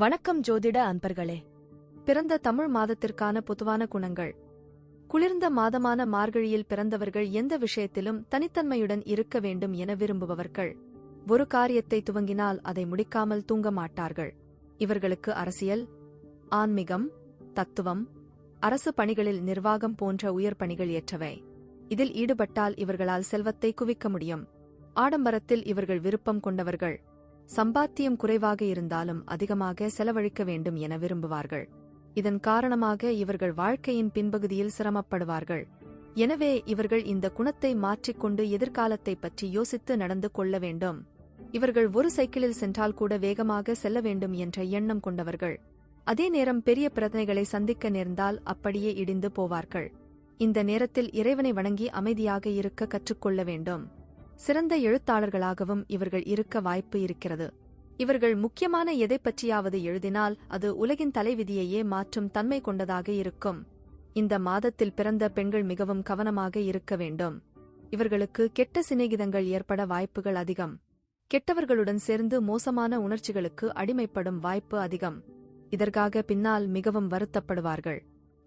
வணக்கம் ஜோதிட அன்பர்களே. பிறந்த தமிழ் மாதத்திற்கான பொதுவான குணங்கள். குளிர்ந்த மாதமான மார்கழியில் பிறந்தவர்கள் எந்த விஷயத்திலும் தனித்தன்மையுடன் இருக்க வேண்டும் என விரும்புபவர்கள். ஒரு காரியத்தை துவங்கினால் அதை முடிக்காமல் தூங்க மாட்டார்கள். இவர்களுக்கு அரசியல் ஆன்மீகம் தத்துவம் அரசு பணிகளில் நிர்வாகம் போன்ற உயர் பணிகள் ஏற்றவை. இதில் ஈடுபட்டால் இவர்களால் செல்வத்தை குவிக்க முடியும். ஆடம்பரத்தில் இவர்கள் விருப்பம் கொண்டவர்கள். சம்பாத்தியம் குறைவாக இருந்தாலும் அதிகமாக செலவழிக்க வேண்டும் என விரும்புவார்கள். இதன் காரணமாக இவர்கள் வாழ்க்கையின் பின்பகுதியில் சிரமப்படுவார்கள். எனவே இவர்கள் இந்த குணத்தை மாற்றிக்கொண்டு எதிர்காலத்தை பற்றி யோசித்து நடந்து கொள்ள வேண்டும். இவர்கள் ஒரு சைக்கிளில் சென்றால் கூட வேகமாக செல்ல வேண்டும் என்ற எண்ணம் கொண்டவர்கள். அதே நேரம் பெரிய பிரச்சனைகளை சந்திக்க நேர்ந்தால் அப்படியே இடிந்து போவார்கள். இந்த நேரத்தில் இறைவனை வணங்கி அமைதியாக இருக்க கற்றுக்கொள்ள வேண்டும். சிறந்த எழுத்தாளர்களாகவும் இவர்கள் இருக்க வாய்ப்பு இருக்கிறது. இவர்கள் முக்கியமான எதை பற்றியாவது எழுதினால் அது உலகின் தலைவிதியையே மாற்றும் தன்மை கொண்டதாக இருக்கும். இந்த மாதத்தில் பிறந்த பெண்கள் மிகவும் கவனமாக இருக்க வேண்டும். இவர்களுக்கு கெட்ட சிநேகிதங்கள் ஏற்பட வாய்ப்புகள் அதிகம். கெட்டவர்களுடன் சேர்ந்து மோசமான உணர்ச்சிகளுக்கு அடிமைப்படும் வாய்ப்பு அதிகம். இதற்காக பின்னால் மிகவும் வருத்தப்படுவார்கள்.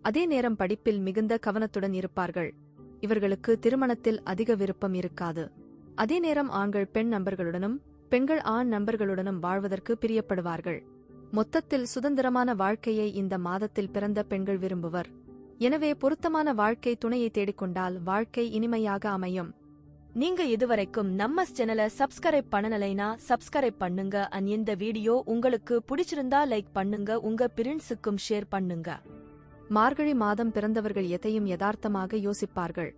அதே நேரம் படிப்பில் மிகுந்த கவனத்துடன் இருப்பார்கள். இவர்களுக்கு திருமணத்தில் அதிக விருப்பம் இருக்காது. அதே நேரம் ஆண்கள் பெண் நண்பர்களுடனும் பெண்கள் ஆண் நண்பர்களுடனும் வாழ்வதற்கு பிரியப்படுவார்கள். மொத்தத்தில் சுதந்திரமான வாழ்க்கையை இந்த மாதத்தில் பிறந்த பெண்கள் விரும்புவர். எனவே பொருத்தமான வாழ்க்கை துணையை தேடிக்கொண்டால் வாழ்க்கை இனிமையாக அமையும். நீங்க இதுவரைக்கும் நம்ம சேனலை சப்ஸ்கிரைப் பண்ணலைனா சப்ஸ்கிரைப் பண்ணுங்க. அண்ட் இந்த வீடியோ உங்களுக்கு பிடிச்சிருந்தா லைக் பண்ணுங்க. உங்க பிரின்ஸுக்கும் ஷேர் பண்ணுங்க. மார்கழி மாதம் பிறந்தவர்கள் எதையும் யதார்த்தமாக யோசிப்பார்கள்.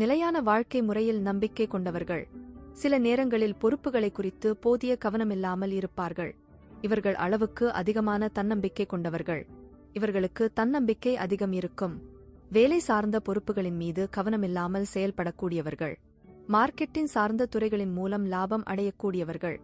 நிலையான வாழ்க்கை முறையில் நம்பிக்கை கொண்டவர்கள். சில நேரங்களில் பொறுப்புகளை குறித்து போதிய கவனமில்லாமல் இருப்பார்கள். இவர்கள் அளவுக்கு அதிகமான தன்னம்பிக்கை கொண்டவர்கள். இவர்களுக்கு தன்னம்பிக்கை அதிகம் இருக்கும். வேலை சார்ந்த பொறுப்புகளின் மீது கவனமில்லாமல் செயல்படக்கூடியவர்கள். மார்க்கெட்டின் சார்ந்த துறைகளின் மூலம் லாபம் அடையக்கூடியவர்கள்.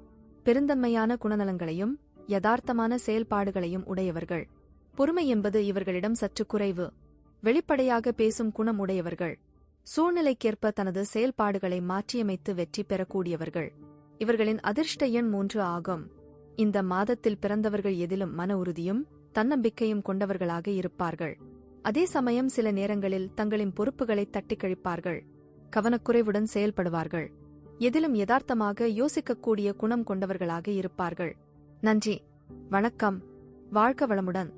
பெருந்தன்மையான குணநலங்களையும் யதார்த்தமான செயல்பாடுகளையும் உடையவர்கள். பொறுமை என்பது இவர்களிடம் சற்று குறைவு. வெளிப்படையாக பேசும் குணம் உடையவர்கள். சூழ்நிலைக்கேற்ப தனது செயல்பாடுகளை மாற்றியமைத்து வெற்றி பெறக்கூடியவர்கள். இவர்களின் அதிர்ஷ்ட எண் மூன்று ஆகும். இந்த மாதத்தில் பிறந்தவர்கள் எதிலும் மன உறுதியும் தன்னம்பிக்கையும் கொண்டவர்களாக இருப்பார்கள். அதே சமயம் சில நேரங்களில் தங்களின் பொறுப்புகளை தட்டிக் கழிப்பார்கள் கவனக்குறைவுடன் செயல்படுவார்கள். எதிலும் யதார்த்தமாக யோசிக்கக்கூடிய குணம் கொண்டவர்களாக இருப்பார்கள். நன்றி. வணக்கம். வாழ்க்க வளமுடன்.